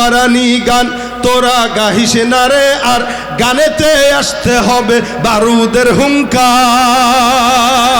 পারানি গান তোরা গাহিস না রে আর গানেতে আসতে হবে বারুদের হুঙ্কার।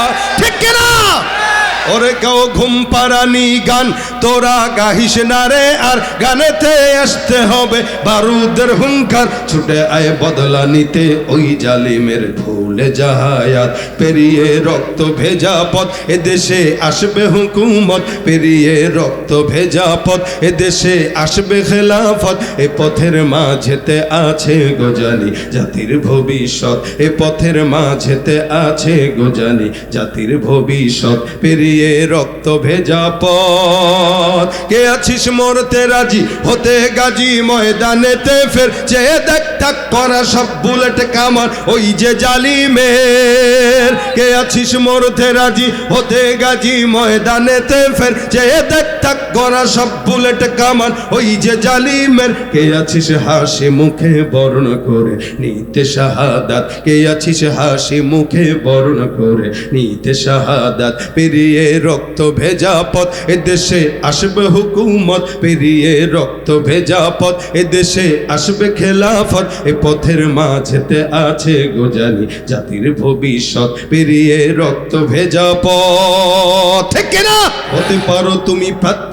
ওরে কেউ ঘুম পারানি গান, তোরা গাহিস না রে, আর গানেতে আসতে হবে। বারুদের হুঙ্কার ছুটে আয় বদলা নিতে, ওই জালিমের ভুলে যাহায়াত পেরিয়ে রক্ত ভেজা পথ, এদেশে আসবে হুকুমত। পেরিয়ে রক্ত ভেজা পথ, এদেশে আসবে খেলাফত। এ পথের মাঝেতে আছে গোজালি জাতির ভবিষ্যৎ। এ পথের মাঝেতে আছে গোজালি জাতির ভবিষ্যৎ। পেরিয়ে রক্ত ভেজা পথ। কে আছিস মরতে রাজি? হতে গাজী ময়দানেতে ফের। চেয়ে দেখ তাক করা সব বুলেট কামার, ওই যে জালি জালিমের। কে আছিস মরতে রাজি? হতে গাজী ময়দানেতে ফের। চেয়ে দেখ তাক করা সব বুলেট কামান। ওই যে জালিমের, কে আছিস হাসি মুখে বর্ণ করে? নিতে শাহাদাত, কে আছিস হাসি মুখে বর্ণ করে? নিতে শাহাদাত, পেরিয়ে রক্ত ভেজা পথ। এদেশে আসবে হুকুমত, পেরিয়ে রক্ত ভেজা পথ। এদেশে আসবে খেলাফত, এ পথের মাঝেতে আছে গোজালি জাতির ভবিষ্যৎ। পেরিয়ে রক্ত ভেজা পথ। ঠিক না হতে পারো তুমি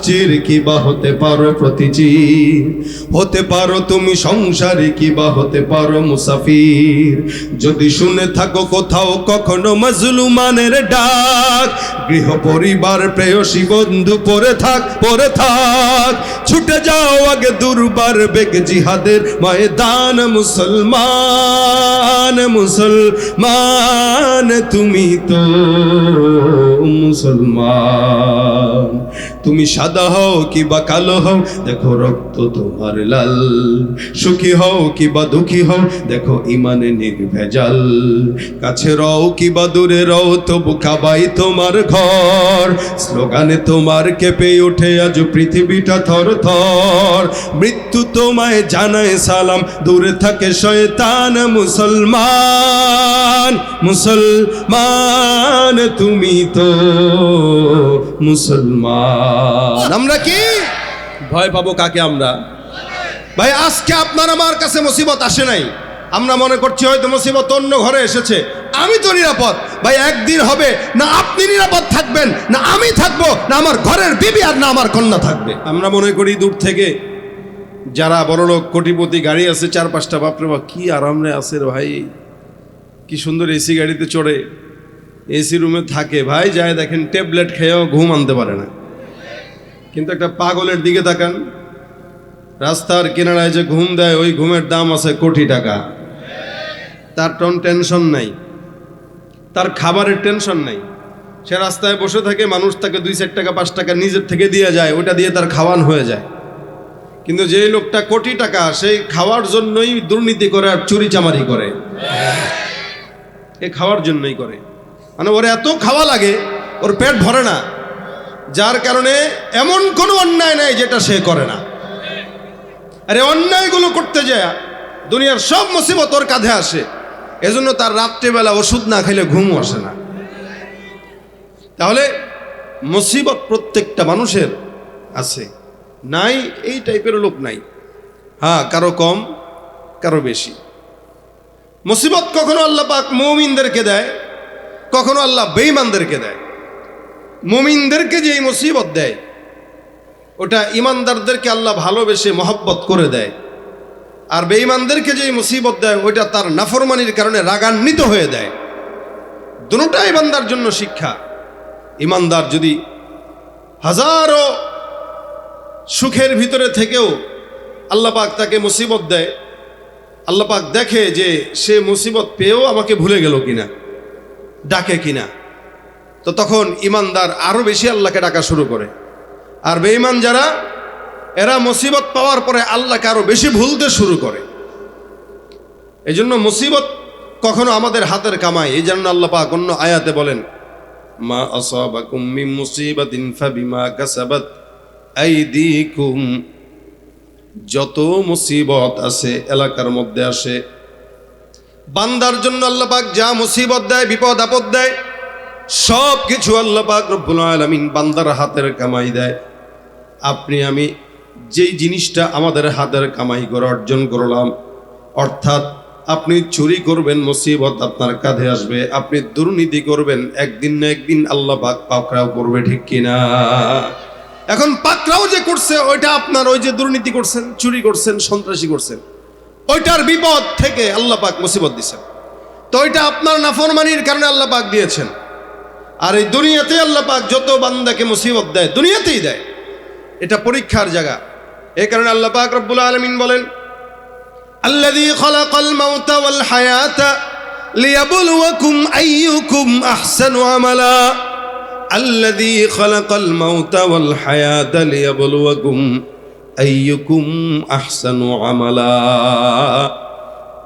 প্রাচ্যের কি বা হতে পারো প্রতিচির হতে পারো তুমি সংসারে কি বা হতে পারো মুসাফির। যদি শুনে থাকো কোথাও কখনো মজলুমানের ডাক গৃহ পরিবার প্রেয়সী বন্ধু পরে থাক পরে থাক। ছুটে যাও আগে দুর্বার বেগ জিহাদের ময়দান, মুসলমান মুসলমান, তুমি তো মুসলমান। তুমি সাদা হও কি বা কালো হও, দেখো রক্ত তোমার লাল। সুখী হও কি বা দুঃখী হও, দেখো ইমানে নির্ভেজাল। কাছে রও কি বা দূরে রও, তবু কাবাই তোমার ঘর। স্লোগানে তোমার কেঁপে ওঠে আজ পৃথিবীটা থর থর। মৃত্যু তোমায় জানায় সালাম, দূরে থাকে শয়তান মুসলমান। মুসলমান তুমি তো মুসলমান। আমরা কি? ভয় পাবো কাকে আমরা? ভাই আজকে আপনার আমার কাছে মুসিবত আসে নাই। আমরা মনে করছি হয়তো মুসিবত অন্য ঘরে এসেছে। আমি তো নিরাপদ। ভাই একদিন হবে না আপনি নিরাপদ থাকবেন না আমি থাকব না আমার ঘরের বিবি আর না আমার কন্যা থাকবে। আমরা মনে করি দূর থেকে যারা বড়লোক কোটিপতি গাড়ি আছে চার পাঁচটা বাপরে বা কি আরামে আছে ভাই। কি সুন্দর এসি গাড়িতে চড়ে। এসি রুমে থাকে। ভাই যায় দেখেন ট্যাবলেট খেয়েও ঘুম আনতে পারে না। কিন্তু একটা পাগলের দিকে তাকান। রাস্তার কিনারায় যে ঘুম দেয়, ওই ঘুমের দাম আছে কোটি টাকা। তার টন টেনশন নাই। তার খাবারের টেনশন নাই। সে রাস্তায় বসে থাকে, মানুষ তাকে দুই চার টাকা, পাঁচ টাকা নিজের থেকে দিয়ে যায় ওটা দিয়ে তার খাওয়ান হয়ে যায়। কিন্তু যে লোকটা কোটি টাকা, সেই খাওয়ার জন্যই দুর্নীতি করে আর চুরি চামারি করে। এ খাওয়ার জন্যই করে। মানে ওর এত খাওয়া লাগে, ওর পেট ভরে না। যার কারণে এমন কোনো অন্যায় নাই যেটা সে করে না। আরে অন্যায়গুলো করতে যায়, দুনিয়ার সব মুসিবত ওর কাঁধে আসে। এজন্য তার রাত্রেবেলা ওষুধ না খাইলে ঘুমও আসে না। তাহলে মুসিবত প্রত্যেকটা মানুষের আছে। নাই, এই টাইপের লোক নাই। হ্যাঁ কারও কম, কারও বেশি। মুসিবত কখনো আল্লাহ পাক মৌমিনদেরকে দেয়, কখনো আল্লাহ বেঈমানদেরকে দেয়। মুমিনদেরকে যে এই মুসিবত দেয়, ওটা ইমানদারদেরকে আল্লাহ ভালোবেসে মহব্বত করে দেয়। আর বেঈমানদেরকে যে মুসিবত দেয়, ওইটা তার নাফরমানির কারণে রাগান্বিত হয়ে দেয়। দুটা ইমানদার জন্য শিক্ষা। ইমানদার যদি হাজারো সুখের ভিতরে থেকেও আল্লাপাক তাকে মুসিবত দেয় আল্লাপাক দেখে যে সে মুসিবত পেয়েও আমাকে ভুলে গেল কিনা, ডাকে কিনা। তো তখন ইমানদার আরও বেশি আল্লাহকে ডাকা শুরু করে। আর বেঈমান যারা, এরা মুসিবত পাওয়ার পরে আল্লাহকে আরও বেশি ভুলতে শুরু করে। এই জন্য মুসিবত কখনো আমাদের হাতের কামাই, এই জন্য আল্লাহ পাক অন্য আয়াতে বলেন, মা আসাবাকুম মিন মুসিবাতিন ফাবিমা কাসাবাত আইদিকুম। যত মুসিবত আছে এলাকার মধ্যে আসে। বান্দার জন্য আল্লাহ পাক যা মুসিবত দেয়, বিপদ আপদ দেয় সব কিছু আল্লাহ পাক রব্বুল আলামিন বান্দার হাতের কামাই দেয়। আপনি, আমি যেই জিনিসটা আমাদের হাতের কামাই করে অর্জন করলাম, অর্থাৎ আপনি চুরি করবেন, মুসিবত আপনার কাঁধে আসবে, আপনি দুর্নীতি করবেন, একদিন না একদিন আল্লাহ পাক পাকড়াও করবে, ঠিক কিনা এখন পাকড়াও যে করছে, ওইটা আপনার ওই যে দুর্নীতি করছেন, চুরি করছেন, সন্ত্রাসী করছেন, ওইটার বিপদ থেকে আল্লাহ পাক মুসিবত দিচ্ছেন তো ওইটা আপনার নাফরমানির কারণে আল্লাহ পাক দিয়েছেন। আর এই দুনিয়াতে আল্লাহ পাক যত বান্দাকে মুসিবত দেয়, দুনিয়াতেই দেয়। এটা পরীক্ষার জায়গা। এ কারণে আল্লাহ পাক রব্বুল আলমিন বলেন আল্লাদি খলাকল মাউতা ওয়াল হায়াতা লিয়াবলুয়াকুম আইয়ুকুম আহসানু আমালা। আল্লাদি খলাকল মাউতা ওয়াল হায়াতা লিয়াবলুয়াকুম আইয়ুকুম আহসানু আমালা।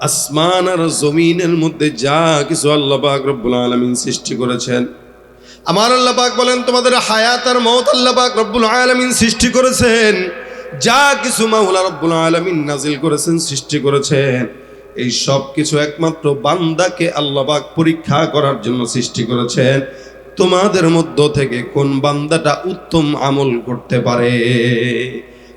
আসমান আর জমিনের মধ্যে যা কিছু আল্লাহ পাক রব্বুল আলমিন সৃষ্টি করেছেন আমার আল্লাহ পাক বলেন, তোমাদের হায়াত আর মত আল্লাহ পাক রব্বুল আলামিন সৃষ্টি করেছেন। যা কিছু মাওলা রব্বুল আলামিন নাজিল করেছেন, সৃষ্টি করেছেন। এই সব কিছু একমাত্র বান্দাকে আল্লাহ পাক পরীক্ষা করার জন্য সৃষ্টি করেছেন। তোমাদের মধ্য থেকে কোন বান্দাটা উত্তম আমল করতে পারে?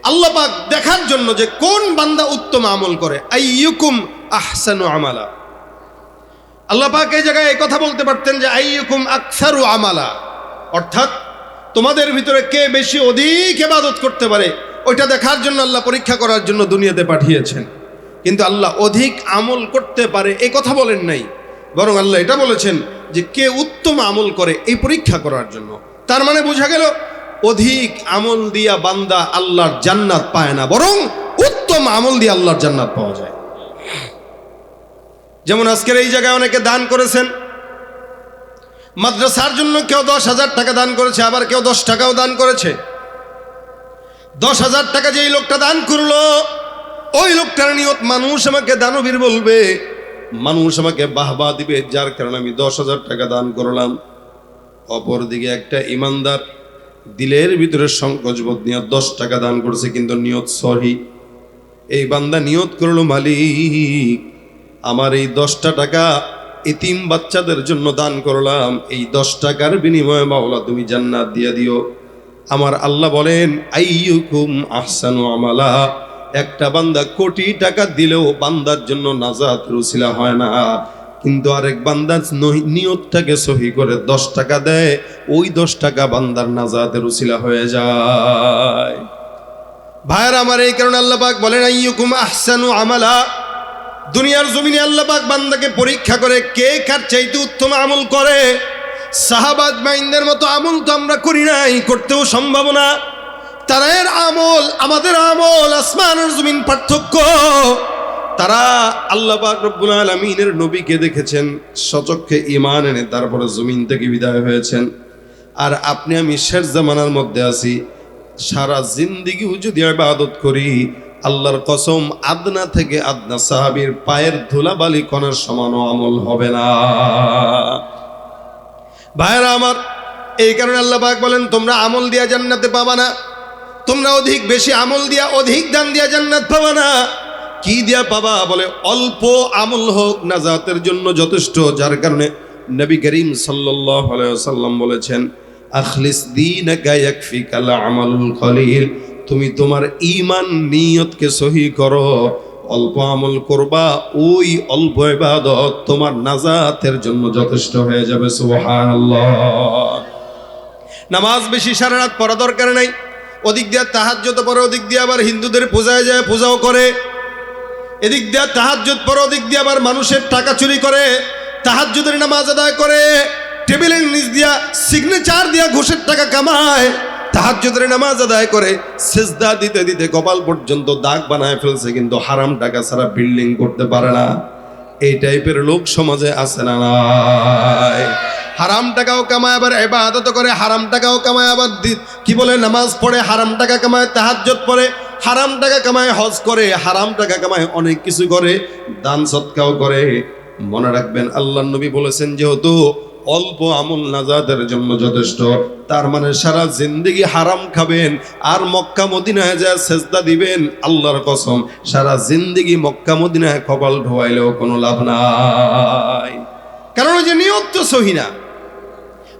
আল্লাহ পাক দেখার জন্য যে কোন বান্দা উত্তম আমল করে। আইয়ুকুম আহসানু আমালা। আল্লাহ পাক এই জায়গায় এই কথা বলতে পারতেন যে, আইয়ুকুম আকসারু আমালা। অর্থাৎ তোমাদের ভিতরে কে বেশি অধিক ইবাদত করতে পারে, ওইটা দেখার জন্য আল্লাহ পরীক্ষা করার জন্য দুনিয়াতে পাঠিয়েছেন। কিন্তু আল্লাহ অধিক আমল করতে পারে এই কথা বলেন নাই। বরং আল্লাহ এটা বলেছেন যে, কে উত্তম আমল করে, এই পরীক্ষা করার জন্য। তার মানে বোঝা গেল, অধিক আমল দিয়া বান্দা আল্লাহর জান্নাত পায় না, বরং উত্তম আমল দিয়ে আল্লাহর জান্নাত পাওয়া যায়। যেমন আজকের এই জায়গায় অনেকে দান করেছেন। মাদ্রাসার জন্য কেউ দশ হাজার টাকা দান করেছে, আবার কেউ দশ টাকাও দান করেছে। দশ হাজার টাকা যেই লোকটা দান করল, ওই লোকটার নিয়ত মানুষ আমাকে দানবীর বলবে, মানুষ আমাকে বাহবা দিবে, যার কারণে আমি দশ হাজার টাকা দান করলাম। অপরদিকে একটা ইমানদার দিলের ভিতরে সংকোচবোধ নিয়ে দশ টাকা দান করেছে, কিন্তু নিয়ত সহি। এই বান্দা নিয়ত করল মালিক আমার এই দশটা টাকা এতিম বাচ্চাদের জন্য দান করলাম। এই দশ টাকার বিনিময়ে মাওলা, তুমি জান্নাত দিয়ে দিও। আমার আল্লাহ বলেন, আইয়ুকুম আহসানু আমালা। একটা বান্দা কোটি টাকা দিলেও বান্দার জন্য নাজাত রুসিলা হয় না। কিন্তু আরেক বান্দা নিয়তটাকে সহি করে দশ টাকা দেয়, ওই দশ টাকা বান্দার নাজাতের রুসিলা হয়ে যায়। ভাইয়ের, আমার এই কারণে আল্লাহ পাক বলেন, আইয়ুকুম আহসানু আমালা। দুনিয়ার জমিনে আল্লাহ পাক বান্দাকে পরীক্ষা করে কে কার চাইতে উত্তম আমল করে। সাহাবাজ মাইন্দের মতো আমল তো আমরা করি নাই, করতেও সম্ভব না। তারা এর আমল, আমাদের আমল, আসমানের জমিন পার্থক্য। তারা আল্লাহ পাক রব্বুল আলমিনের নবীকে দেখেছেন, সচক্ষে ইমান এনে তারপরে জমিন থেকে বিদায় হয়েছেন। আর আপনি, আমি শেষ জামানার মধ্যে আছি, সারা জিন্দিগিও যদি ইবাদত করি আল্লাহর কসম আদনা থেকে আদনা সাহাবীর পায়ের ধুলাবালি কণার সমানও আমল হবে না। ভাইয়েরা আমার, এই কারণে আল্লাহ পাক বলেন, তোমরা আমল দিয়া জান্নাতে পাবা না। তোমরা অধিক বেশি আমল দিয়া, অধিক দান দিয়া জান্নাত পাবা না। কি দিয়া পাবা? বলে, অল্প আমল হোক নাজাতের জন্য যথেষ্ট, যার কারণে নবী করিম আলাইহি সাল্লাম বলেছেন, আখলিস ইয়াকফিকাল আমালুল কলিল তুমি তোমার ঈমান নিয়তকে সহি করো, অল্প আমল করবা, ওই অল্প ইবাদত তোমার নাজাতের জন্য যথেষ্ট হয়ে যাবে, সুবহানাল্লাহ। নামাজ বেশি সারা রাত পড়া দরকার নাই, ওদিক দিয়ে তাহাজ্জত পরে ওদিক দিয়ে আবার হিন্দুদের পূজায় যায়, পূজাও করে। এদিক দিয়ে তাহাজ্জত পরে ওদিক দিয়ে আবার মানুষের টাকা চুরি করে, তাহাজ্জুদের নামাজ আদায় করে, টেবিলের নিচ দিয়া সিগনেচার দিয়া ঘুষের টাকা কামায়। তাহাজ্জুদের নামাজ আদায় করে সেজদা দিতে দিতে কপাল পর্যন্ত দাগ বানায় ফেলছে, কিন্তু হারাম টাকা ছাড়া বিল্ডিং করতে পারে না। এই টাইপের লোক সমাজে আছে না হারাম টাকাও কামায়, আবার এবাদত করে, হারাম টাকাও কামায়, আবার কি বলে, নামাজ পড়ে, হারাম টাকা কামায় তাহাজ্জত পড়ে, হারাম টাকা কামায়, হজ করে, হারাম টাকা কামায়, অনেক কিছু করে, দান সৎকাও করে। মনে রাখবেন আল্লাহ নবী বলেছেন, যেহেতু অল্প আমল নাজাদের জন্য যথেষ্ট। তার মানে সারা জিন্দেগি হারাম খাবেন, আর মক্কা মদিনায় যা সেজদা দিবেন, আল্লাহর কসম, সারা জিন্দেগি মক্কা মদিনায় কপাল ঢোয়াইলেও কোনো লাভ নাই। কারণ ওই যে নিয়ত তো সহি না।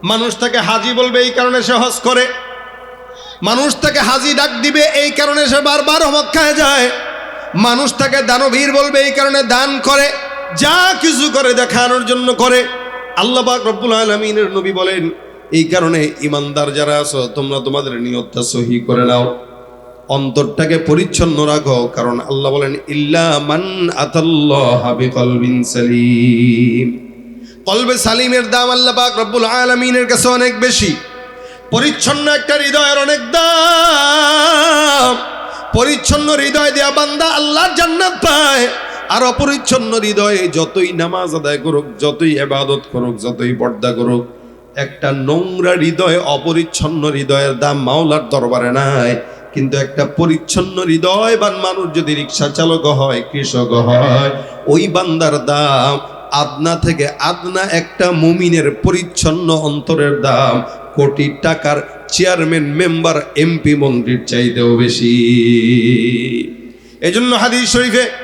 মানুষ তাকে হাজি বলবে, এই কারণে সে করে। মানুষ তাকে হাজি ডাক দিবে, এই কারণে সে বারবার হমক খায় যায়। মানুষ তাকে দানবীর বলবে, এই কারণে দান করে, যা কিছু করে দেখানোর জন্য করে। আল্লাহ পাক রব্বুল আলমিনের নবী বলেন, এই কারণে ইমানদার যারা আছো, তোমরা তোমাদের নিয়তটা সহি করে নাও। অন্তরটাকে পরিচ্ছন্ন রাখো, কারণ আল্লাহ বলেন, ইল্লা মান আতাল্লাহ বিকলবিন সালিম। কলবে সালিমের দাম আল্লাহ পাক রব্বুল আলমিনের কাছে অনেক বেশি। পরিচ্ছন্ন একটা হৃদয়ের অনেক দাম। পরিচ্ছন্ন হৃদয় দেয়া বান্দা আল্লাহর জান্নাত পায়। আর অপরিচ্ছন্ন হৃদয়ে যতই নামাজ আদায় করুক, যতই এবাদত করুক, যতই পর্দা করুক, একটা নোংরা হৃদয়, অপরিচ্ছন্ন হৃদয়ের দাম মাওলার দরবারে নাই। কিন্তু একটা পরিচ্ছন্ন হৃদয় হৃদয়বান মানুষ যদি রিক্সা চালক হয়, কৃষক হয়, ওই বান্দার দাম, আদনা থেকে আদনা একটা মুমিনের পরিচ্ছন্ন অন্তরের দাম, কোটি টাকার চেয়ারম্যান, মেম্বার, এমপি, মন্ত্রীর চাইতেও বেশি। এজন্য হাদিস শরীফে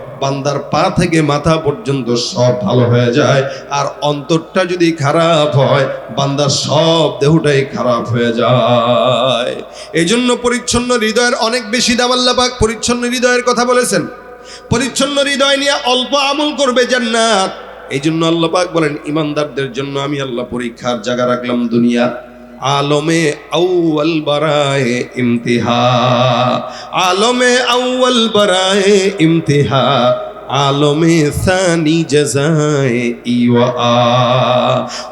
বান্দার পা থেকে মাথা পর্যন্ত সব ভালো হয়ে যায়, আর অন্তরটা যদি খারাপ হয়, বান্দার সব দেহটাই খারাপ হয়ে যায়। এই জন্য পরিচ্ছন্ন হৃদয়ের অনেক বেশি দাম আল্লাহ পাক পরিচ্ছন্ন হৃদয়ের কথা বলেছেন। পরিচ্ছন্ন হৃদয় নিয়ে অল্প আমল করবে জান্নাত। এই জন্য আল্লাহ পাক বলেন, ইমানদারদের জন্য আমি আল্লাহ পরীক্ষার জায়গা রাখলাম দুনিয়া। আলমে আউয়াল বারায়ে ইমতিহা আলমে আউয়াল বারায়ে ইমতিহা আলমে সানি জাজায়ে ইওয়া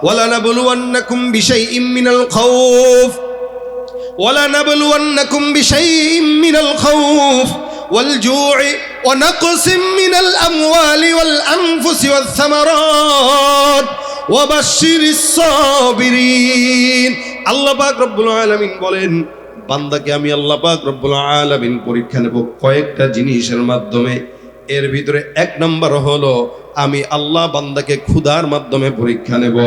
ওয়ালা নাবলুওয়ান্নাকুম বিশাইইম মিনাল খাউফ ولنبلونكم بشيء من الخوف والجوع ونقص من الأموال والأنفس والثمرات وبشر الصابرين আল্লাহ পাক রব্বুল আলামিন বলেন, বান্দাকে আমি আল্লাহ পাক রব্বুল আলামিন পরীক্ষা নেব কয়েকটা জিনিসের মাধ্যমে। এর ভিতরে এক নম্বর হলো, আমি আল্লাহ বান্দাকে ক্ষুধার মাধ্যমে পরীক্ষা নেব।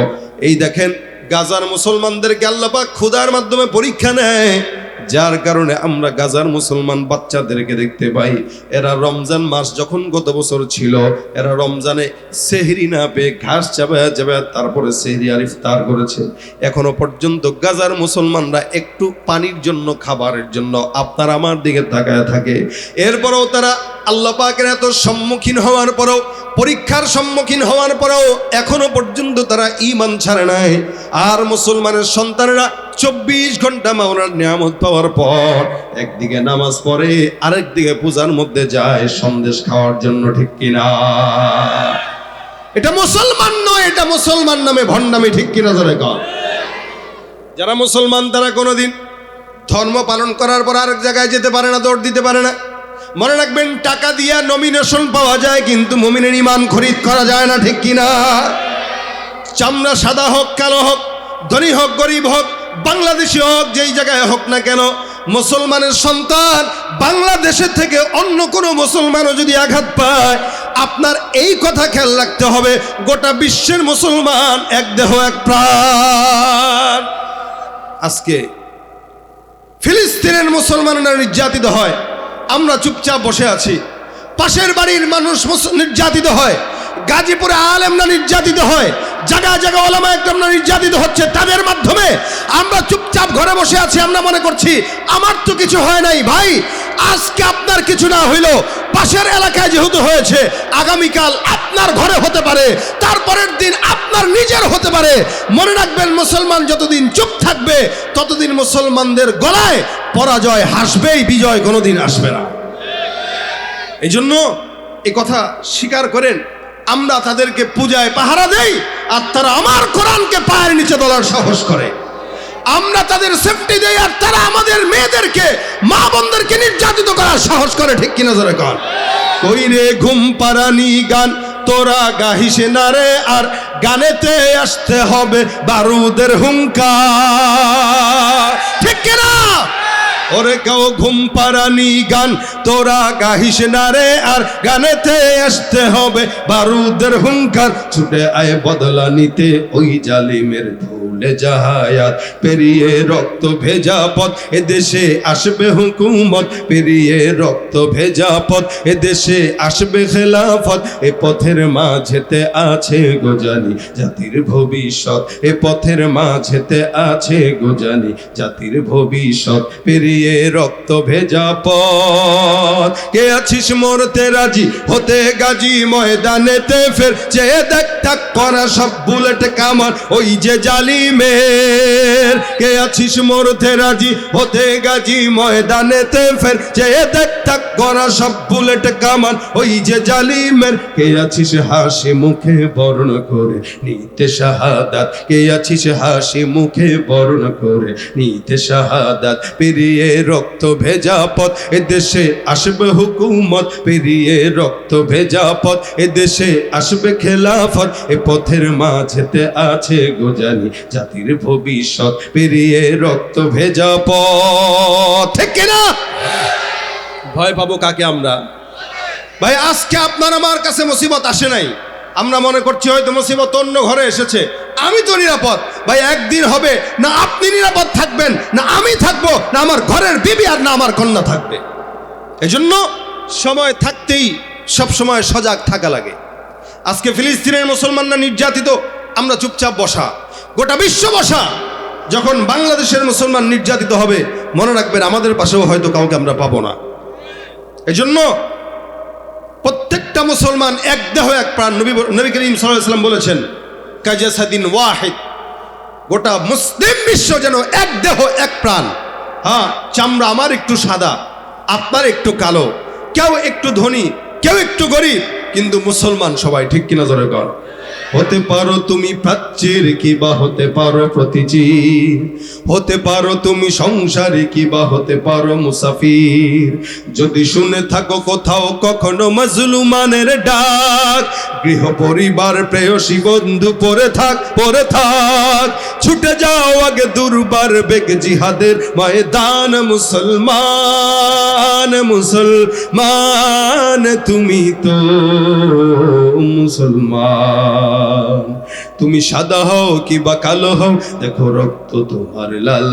এই দেখেন, গাজার মুসলমানদেরকে আল্লাপাক ক্ষুধার মাধ্যমে পরীক্ষা নেয়। যার কারণে আমরা গাজার মুসলমান বাচ্চাদেরকে দেখতে পাই। এরা রমজান মাস যখন গত বছর ছিল, এরা রমজানে সেহরি না পেয়ে ঘাস চাবায় চাবায় তারপরে সেহরি আর ইফতার করেছে। এখনও পর্যন্ত গাজার মুসলমানরা একটু পানির জন্য, খাবারের জন্য আপনার আমার দিকে তাকায় থাকে। এরপরেও তারা আল্লাহ পাকের এত সম্মুখীন হওয়ার পরেও, পরীক্ষার সম্মুখীন হওয়ার পরেও এখনও পর্যন্ত তারা ইমান ছাড়ে নাই। আর মুসলমানের সন্তানেরা চব্বিশ ঘণ্টা মাওলার নিয়ামত পাওয়ার পর একদিকে নামাজ পড়ে, আরেকদিকে পূজার মধ্যে যায় সন্দেশ খাওয়ার জন্য, ঠিক কিনা? এটা মুসলমান নয়, এটা মুসলমান নামে ভণ্ডামি, ঠিক কিনা ধরে কর যারা মুসলমান তারা কোনোদিন ধর্ম পালন করার পর আরেক জায়গায় যেতে পারে না, দৌড় দিতে পারে না। মনে রাখবেন, টাকা দিয়া নমিনেশন পাওয়া যায়, কিন্তু মমিনের ইমান খরিদ করা যায় না, ঠিক কিনা? চামড়া সাদা হোক, কালো হোক, ধনী হোক, গরিব হোক বাংলাদেশি হোক, যেই জায়গায় হোক না কেন, মুসলমানের সন্তান বাংলাদেশের থেকে অন্য কোনো মুসলমানও যদি আঘাত পায়, আপনার এই কথা খেয়াল রাখতে হবে, গোটা বিশ্বের মুসলমান এক দেহ, এক প্রাণ। আজকে ফিলিস্তিনের মুসলমানরা নির্যাতিত হয়, আমরা চুপচাপ বসে আছি। পাশের বাড়ির মানুষ নির্যাতিত হয় গাজীপুরে আলেমরা নির্যাতিত হয় জায়গা জায়গা ওলামা একদমরা নির্যাতিত হচ্ছে, তাদের মাধ্যমে আমরা চুপচাপ ঘরে বসে আছি, আমরা মনে করছি, আমার তো কিছু হয় নাই, ভাই, আজকে আপনার কিছু না হইল পাশের এলাকায় যেহেতু হয়েছে, আগামীকাল আপনার ঘরে হতে পারে, তারপরের দিন আপনার নিজের হতে পারে। মনে রাখবেন, মুসলমান যতদিন চুপ থাকবে, ততদিন মুসলমানদের গলায় পরাজয় হাসবেই, বিজয় কোনোদিন আসবে না। এই জন্য এই কথা স্বীকার করেন আমরা তাদেরকে পূজায় পাহারা দেই, আর তারা আমার কোরআনকে পায়ের নিচে দলার সাহস করে। আমরা তাদের সেফটি দেই, আর তারা আমাদের মেয়েদেরকে, মা বোনদেরকে নির্যাতিত করার সাহস করে, ঠিক কিনা ধরে কর কই রে ঘুম পারানি গান, তোরা গাহিসে না রে, আর গানেতে আসতে হবে বারুদের হুঙ্কার। ঠিক কিনা ওরে কেউ ঘুম পারানি গান, তোরা গাহিস না রে, আর গানেতে আসতে হবে। বারুদের হুঙ্কার ছুটে আয় বদলা নিতে, ওই জালিমের ভুলে জাহায়াত। পেরিয়ে রক্ত ভেজা পথ, এদেশে আসবে হুকুমত। পেরিয়ে রক্ত ভেজা পথ, এদেশে আসবে খেলাফত। এ পথের মাঝেতে আছে গোজানি জাতির ভবিষ্যৎ। এ পথের মাঝেতে আছে গোজানি জাতির ভবিষ্যৎ। পেরিয়ে রক্ত ভেজা পথ। কে আছিস মরতে রাজি? হতে গাজী ময়দানেতে ফের। চেয়ে দেখ তাক করা সব বুলেট কামান ওই যে জালিমের। কে আছিস মরতে রাজি? হতে গাজী ময়দানেতে ফের। চেয়ে দেখ তাক করা সব বুলেট কামান ওই যে জালিমের। কে আছিস হাসি মুখে বর্ণ করে নিতে শাহাদাত। কে আছিস হাসি মুখে বর্ণ করে নিতে শাহাদাত। পেরিয়ে রক্ত ভেজা পথ এ দেশে আসবে হুকুমত, পেরিয়ে রক্ত ভেজা পথ এ দেশে আসবে খেলাফত, এ পথের মাঝেতে আছে গোজানি জাতির ভবিষ্যৎ, পেরিয়ে রক্ত ভেজা পথ। ঠিক না? ভয় পাবো কাকে আমরা? ভাই, আজকে আপনার আমার কাছে মুসিবত আসে নাই। আমরা মনে করছি হয়তো মুসিবত অন্য ঘরে এসেছে। আমি তো নিরাপদ। ভাই, একদিন হবে না আপনি নিরাপদ থাকবেন, না আমি থাকব, না আমার ঘরের বিবি আর না আমার কন্যা থাকবে। এজন্য সময় থাকতেই সব সময় সজাগ থাকা লাগে। আজকে ফিলিস্তিনের মুসলমানরা নির্যাতিত, আমরা চুপচাপ বসা। গোটা বিশ্ব বসা। যখন বাংলাদেশের মুসলমান নির্যাতিত হবে, মনে রাখবেন আমাদের পাশেও হয়তো কাউকে আমরা পাবো না। এজন্য প্রত্যেকটা মুসলমান এক দেহ, এক প্রাণ। নবী নবী করিম সাল্লাম বলেছেন কাজাসাদিন ওয়াহিদ। গোটা মুসলিম বিশ্ব যেন এক দেহ, এক প্রাণ। হ্যাঁ চামড়া আমার একটু সাদা, আপনার একটু কালো, কেউ একটু ধনী, কেউ একটু গরিব, কিন্তু মুসলমান সবাই, ঠিক কিনা ধরে কর হতে পারো তুমি প্রাচ্যের কিবা হতে পারো প্রতিচির। হতে পারো তুমি সংসারে কিবা হতে পারো মুসাফির। যদি শুনে থাকো কোথাও কখনো মজলুমানের ডাক, গৃহ পরিবার, প্রেয়সী বন্ধু, পরে থাক পরে থাক। ছুটে যাও আগে দুর্বার বেগ জিহাদের ময়দান, মুসলমান মুসলমান, তুমি তো মুসলমান। 嗯 তুমি সাদা হও কিবা কালো হও, দেখো রক্ত তোমার লাল।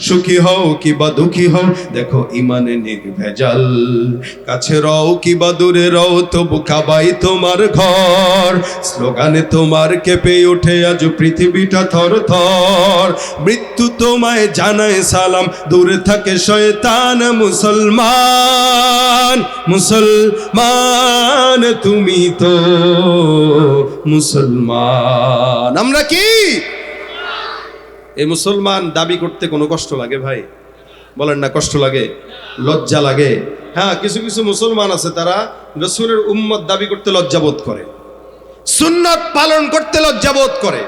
সুখী হও কিবা দুঃখী হও, দেখো ইমানে নির্ভেজাল। কাছে রও কিবা দূরে রও, তবু কাবাই তোমার ঘর। স্লোগানে তোমার কেঁপে ওঠে আজ পৃথিবীটা থর থর। মৃত্যু তোমায় জানায় সালাম, দূরে থাকে শয়তান মুসলমান। মুসলমান তুমি তো মুসলমান। আমরা কি? এই মুসলমান দাবি করতে কোনো কষ্ট লাগে ভাই? বলেন না কষ্ট লাগে? লজ্জা লাগে? হ্যাঁ কিছু কিছু মুসলমান আছে তারা রসুলের উম্মত দাবি করতে লজ্জাবোধ করে। সুন্নত পালন করতে লজ্জাবোধ করে।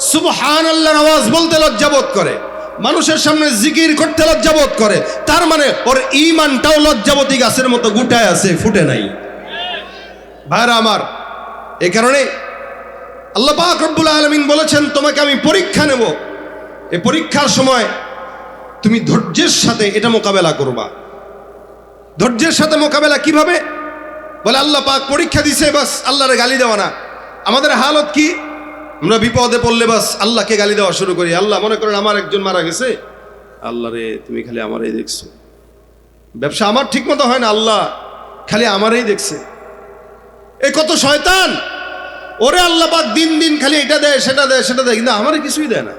সুবহান আল্লাহ আওয়াজ বলতে লজ্জাবোধ করে। মানুষের সামনে জিকির করতে লজ্জাবোধ করে। তার মানে ওর ইমানটাও লজ্জাবতী গাছের মতো গুটায় আছে ফুটে নাই। ভাইরা আমার এ কারণে আল্লাহ পাক রব্বুল আলমিন বলেছেন, তোমাকে আমি পরীক্ষা নেব। এই পরীক্ষার সময় তুমি ধৈর্যের সাথে এটা মোকাবেলা করবা। ধৈর্যের সাথে মোকাবেলা কীভাবে? বলে আল্লাহ পাক পরীক্ষা দিছে, বাস আল্লাহরে গালি দেওয়া না। আমাদের হালত কি? আমরা বিপদে পড়লে বাস আল্লাহকে গালি দেওয়া শুরু করি। আল্লাহ মনে করেন, আমার একজন মারা গেছে। আল্লাহ রে তুমি খালি আমারই দেখছ। ব্যবসা আমার ঠিক মতো হয় না, আল্লাহ খালি আমারই দেখছে। এ কত শয়তান! ওরে আল্লাপাক দিন দিন খালি এটা দেয়, সেটা দেয় সেটা দেয়, কিন্তু আমার কিছুই দেয় না।